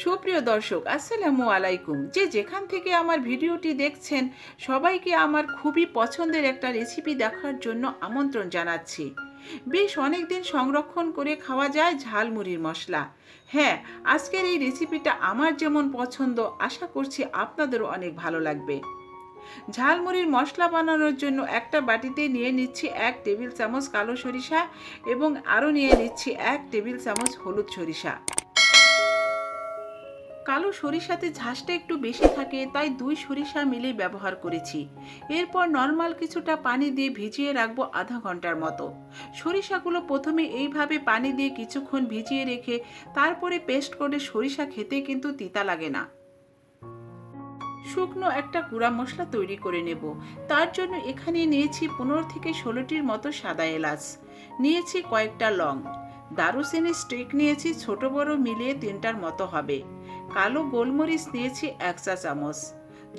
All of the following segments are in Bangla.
সুপ্রিয় দর্শক, আসসালামু আলাইকুম। যে যেখান থেকে আমার ভিডিওটি দেখছেন, সবাইকে আমার খুবই পছন্দের একটা রেসিপি দেখার জন্য আমন্ত্রণ জানাচ্ছি। বেশ অনেক দিন সংরক্ষণ করে খাওয়া যায় ঝালমুড়ির মশলা। হ্যাঁ আজকের এই রেসিপিটা আমার যেমন পছন্দ, আশা করছি আপনাদেরও অনেক ভালো লাগবে। ঝালমুড়ির মশলা বানানোর জন্য একটা বাটিতে নিয়ে নিচ্ছি এক টেবিল চামচ কালো সরিষা এবং আরও নিয়ে নিচ্ছি এক টেবিল চামচ হলুদ সরিষা। কালো সরিষাতে ঝাঁসটা একটু বেশি থাকে, তাই দুই সরিষা মিলে ব্যবহার করেছি। এরপর নর্মাল কিছুটা পানি দিয়ে ভিজিয়ে রাখব আধা ঘণ্টার মতো। সরিষাগুলো প্রথমে এইভাবে পানি দিয়ে কিছুক্ষণ ভিজিয়ে রেখে, তারপরে পেস্ট করে সরিষা খেতে কিন্তু তিতা লাগে না। শুকনো একটা গুঁড়া মশলা তৈরি করে নেব। তার জন্য এখানে নিয়েছি পনেরো থেকে ষোলোটির মতো সাদা এলাচ। নিয়েছি কয়েকটা লং। দারুচিনি স্টিক নিয়েছি, ছোট বড় মিলিয়ে তিনটার মতো হবে। কালো গোলমরিচ নিয়েছি এক চা চামচ।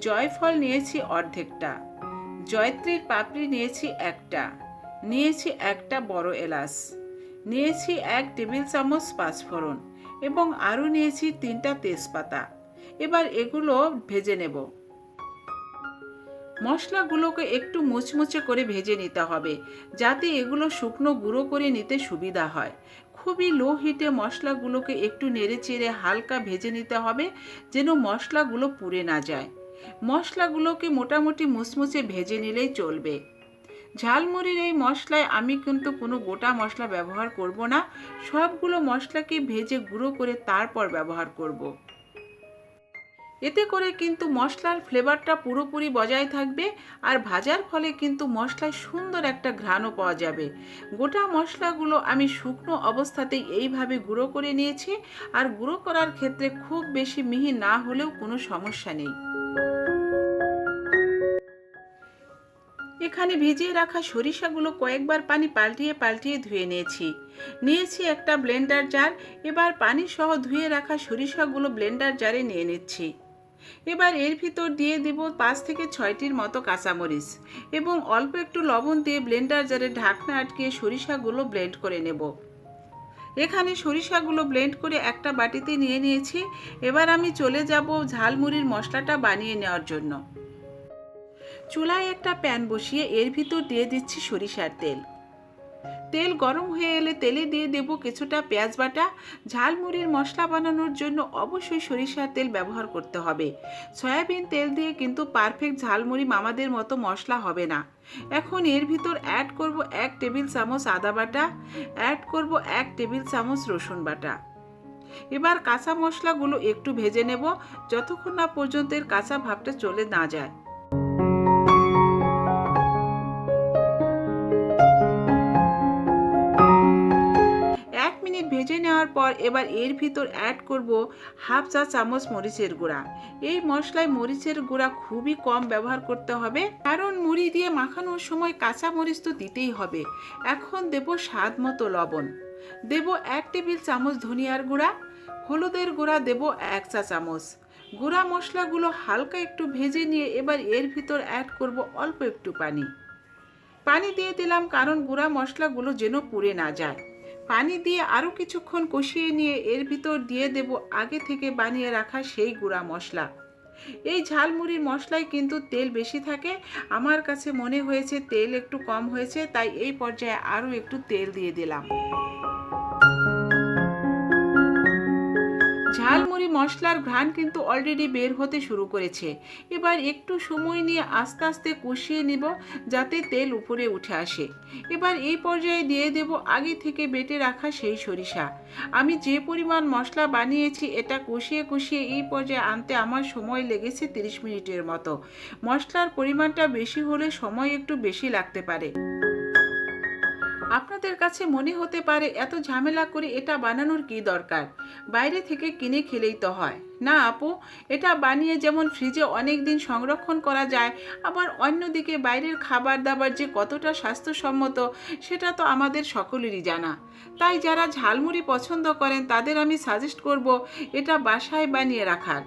জয়ফল নিয়েছি অর্ধেকটা। জয়ত্রীর পাপড়ি নিয়েছি একটা। নিয়েছি একটা বড় এলাচ। নিয়েছি এক টেবিল চামচ পাঁচফোড়ন এবং আরও নিয়েছি তিনটা তেজপাতা। এবার এগুলো ভেজে নেব। মশলাগুলোকে একটু মুচমুচে করে ভেজে নিতে হবে, যাতে এগুলো শুকনো গুঁড়ো করে নিতে সুবিধা হয়। খুবই লো হিটে মশলাগুলোকে একটু নেড়ে চেড়ে হালকা ভেজে নিতে হবে যেন মশলাগুলো পুড়ে না যায় মশলাগুলোকে মোটামুটি মুচমুচে ভেজে নিলেই চলবে ঝালমুড়ির এই মশলায় আমি কিন্তু কোনো গোটা মশলা ব্যবহার করব না, সবগুলো মশলাকে ভেজে গুঁড়ো করে তারপর ব্যবহার করব। এতে করে কিন্তু মশলার ফ্লেভারটা পুরোপুরি বজায় থাকবে আর ভাজার ফলে কিন্তু মশলায় সুন্দর একটা ঘ্রাণও পাওয়া যাবে। গোটা মশলাগুলো আমি শুকনো অবস্থাতেই এইভাবে গুঁড়ো করে নিয়েছি আর গুঁড়ো করার ক্ষেত্রে খুব বেশি মিহি না হলেও কোনো সমস্যা নেই। এখানে ভিজিয়ে রাখা সরিষাগুলো কয়েকবার পানি পাল্টিয়ে পাল্টিয়ে ধুয়ে নিয়েছি। নিয়েছি একটা ব্লেন্ডার জার, এবার পানি সহ ধুয়ে রাখা সরিষাগুলো ব্লেন্ডার জারে নিয়ে নিচ্ছি। এবার এর ভিতর দিয়ে দেব পাঁচ থেকে ছয়টির মতো কাঁচামরিচ এবং অল্প একটু লবণ দিয়ে ব্লেন্ডার জারে ঢাকনা আটকে সরিষাগুলো ব্লেন্ড করে নেব। এখানে সরিষাগুলো ব্লেন্ড করে একটা বাটিতে নিয়ে নিয়েছি। এবার আমি চলে যাব ঝালমুড়ির মশলাটা বানিয়ে নেওয়ার জন্য। চুলায় একটা প্যান বসিয়ে এর ভিতর দিয়ে দিচ্ছি সরিষার তেল। তেল গরম হয়ে এলে তেলে দিয়ে দেব কিছুটা পেঁয়াজ বাটা। ঝালমুড়ির মশলা বানানোর জন্য অবশ্যই সরিষার তেল ব্যবহার করতে হবে। সয়াবিন তেল দিয়ে কিন্তু পারফেক্ট ঝালমুড়ি মামাদের মতো মশলা হবে না। এখন এর ভিতর অ্যাড করব এক টেবিল চামচ আদা বাটা অ্যাড করব এক টেবিল চামচ রসুন বাটা। এবার কাঁচা মশলাগুলো একটু ভেজে নেব, যতক্ষণ না পর্যন্ত এর কাঁচা ভাবটা চলে না যায়। ভেজে নেওয়ার পর এবার এর ভিতর অ্যাড করব হাফ চা চামচ মরিচের গুঁড়া। এই মশলায় মরিচের গুঁড়া খুবই কম ব্যবহার করতে হবে, কারণ মুড়ি দিয়ে মাখানোর সময় কাঁচা মরিচ তো দিতেই হবে। এখন দেব স্বাদ মতো লবণ। দেব এক টেবিল চামচ ধনিয়ার গুঁড়া, হলুদের গুঁড়া দেব এক চা চামচ। গুঁড়া মশলাগুলো হালকা একটু ভেজে নিয়ে এবার এর ভিতর অ্যাড করব অল্প একটু পানি। পানি দিয়ে দিলাম কারণ গুঁড়া মশলাগুলো যেন পুড়ে না যায়। পানি দিয়ে আরও কিছুক্ষণ কষিয়ে নিয়ে এর ভিতর দিয়ে দেব আগে থেকে বানিয়ে রাখা সেই গুঁড়া মশলা। এই ঝালমুড়ির মশলায় কিন্তু তেল বেশি থাকে। আমার কাছে মনে হয়েছে তেল একটু কম হয়েছে, তাই এই পর্যায়ে আরও একটু তেল দিয়ে দিলাম। ঝালমুড়ি মশলার ঘ্রাণ কিন্তু অলরেডি বের হতে শুরু করেছে। এবার একটু সময় নিয়ে আস্তে আস্তে কষিয়ে নিব যাতে তেল উপরে উঠে আসে। এবার এই পর্যায়ে দিয়ে দেব আগে থেকে বেটে রাখা সেই সরিষা। আমি যে পরিমাণ মশলা বানিয়েছি এটা কষিয়ে কষিয়ে এই পর্যায়ে আনতে আমার সময় লেগেছে 30 মিনিটের মতো। মশলার পরিমাণটা বেশি হলে সময় একটু বেশি লাগতে পারে। আপনাদের কাছে মনে হতে পারে এত ঝামেলা করে এটা বানানোর কি দরকার? বাইরে থেকে কিনে খেলেই তো হয়। না, আপু, এটা বানিয়ে যেমন ফ্রিজে অনেক দিন সংরক্ষণ করা যায়, আবার অন্যদিকে বাইরের খাবার দাবার যে কতটা স্বাস্থ্যসম্মত, সেটা তো আমাদের সকলেরই জানা। তাই যারা ঝালমুড়ি পছন্দ করেন, তাদের আমি সাজেস্ট করব, এটা বাসায় বানিয়ে রাখার।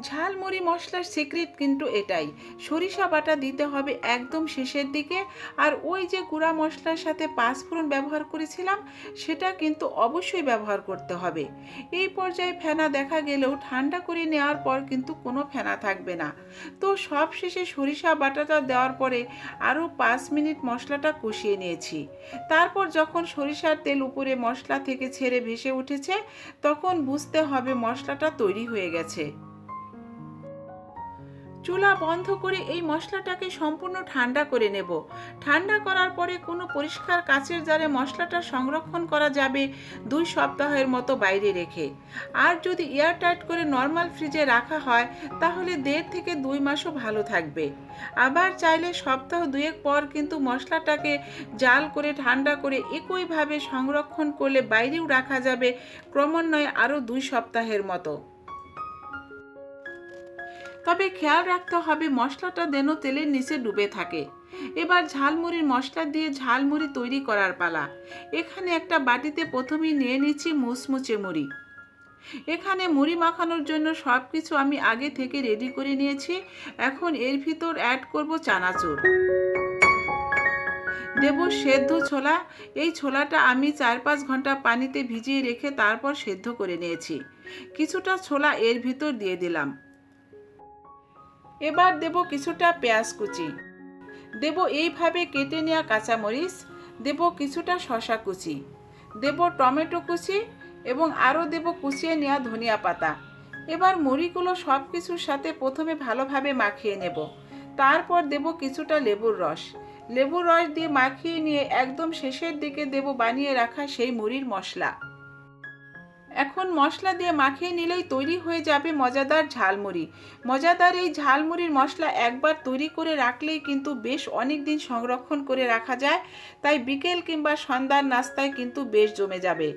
ঝালমুড়ি মশলার সিক্রেট কিন্তু এটাই। সরিষা বাটা দিতে হবে একদম শেষের দিকে। আর ওই যে গুঁড়া মশলার সাথে পাঁচফোড়ন ব্যবহার করেছিলাম, সেটা কিন্তু অবশ্যই ব্যবহার করতে হবে। এই পর্যায়ে ফেনা দেখা গেলেও ঠান্ডা করে নেওয়ার পর কিন্তু কোনো ফেনা থাকবে না। তো সব শেষে সরিষা বাটাটা দেওয়ার পরে আরও পাঁচ মিনিট মশলাটা কষিয়ে নিয়েছি। তারপর যখন সরিষার তেল উপরে মশলা থেকে ছেড়ে ভেসে উঠেছে, তখন বুঝতে হবে মশলাটা তৈরি হয়ে গেছে। চুলা বন্ধ করে এই মশলাটাকে সম্পূর্ণ ঠান্ডা করে নেব। ঠান্ডা করার পরে কোনো পরিষ্কার কাচের জারে মশলাটা সংরক্ষণ করা যাবে দুই সপ্তাহের মতো বাইরে রেখে। আর যদি এয়ারটাইট করে নর্মাল ফ্রিজে রাখা হয়, তাহলে দেড় থেকে দুই মাসও ভালো থাকবে। আবার চাইলে সপ্তাহ দুয়েক পর কিন্তু মশলাটাকে জাল করে ঠান্ডা করে একইভাবে সংরক্ষণ করলে বাইরেও রাখা যাবে, ক্রমান্বয়ে আরও দুই সপ্তাহের মতো। তবে খেয়াল রাখতে হবে মশলাটা যেন তেলের নিচে ডুবে থাকে। এবার ঝালমুড়ির মশলা দিয়ে ঝালমুড়ি তৈরি করার পালা। এখানে একটা বাটিতে প্রথমেই নিয়ে নিচ্ছি মুচমুচে মুড়ি। এখানে মুড়ি মাখানোর জন্য সব কিছু আমি আগে থেকে রেডি করে নিয়েছি। এখন এর ভিতর অ্যাড করব চানাচুর। দেব সেদ্ধ ছোলা। এই ছোলাটা আমি চার পাঁচ ঘণ্টা পানিতে ভিজিয়ে রেখে তারপর সেদ্ধ করে নিয়েছি। কিছুটা ছোলা এর ভিতর দিয়ে দিলাম। এবার দেব কিছুটা পেঁয়াজ কুচি। দেব এইভাবে কেটে নেওয়া কাঁচামরিচ, দেব কিছুটা শশা কুচি। দেব টমেটো কুচি এবং আরও দেব কুচিয়ে নেওয়া ধনিয়া পাতা। এবার মুড়িগুলো সব কিছুর সাথে প্রথমে ভালোভাবে মাখিয়ে নেব। তারপর দেব কিছুটা লেবুর রস। লেবুর রস দিয়ে মাখিয়ে নিয়ে একদম শেষের দিকে দেব বানিয়ে রাখা সেই মুড়ির মশলা। এখন মশলা দিয়ে মাখিয়ে নিলেই তৈরি হয়ে যাবে মজাদার ঝালমুড়ি। মজাদার এই ঝালমুড়ির মশলা একবার তৈরি করে রাখলেই কিন্তু বেশ অনেক দিন সংরক্ষণ করে রাখা যায়, তাই বিকেল কিংবা সন্ধ্যার নাস্তায় কিন্তু বেশ জমে যাবে।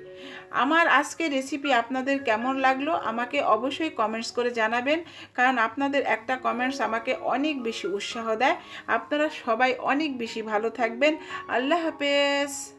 আমার আজকে রেসিপি আপনাদের কেমন লাগল আমাকে অবশ্যই কমেন্টস করে জানাবেন, কারণ আপনাদের একটা কমেন্টস আমাকে অনেক বেশি উৎসাহ দেয়। আপনারা সবাই অনেক বেশি ভালো থাকবেন। আল্লাহ হাফেজ।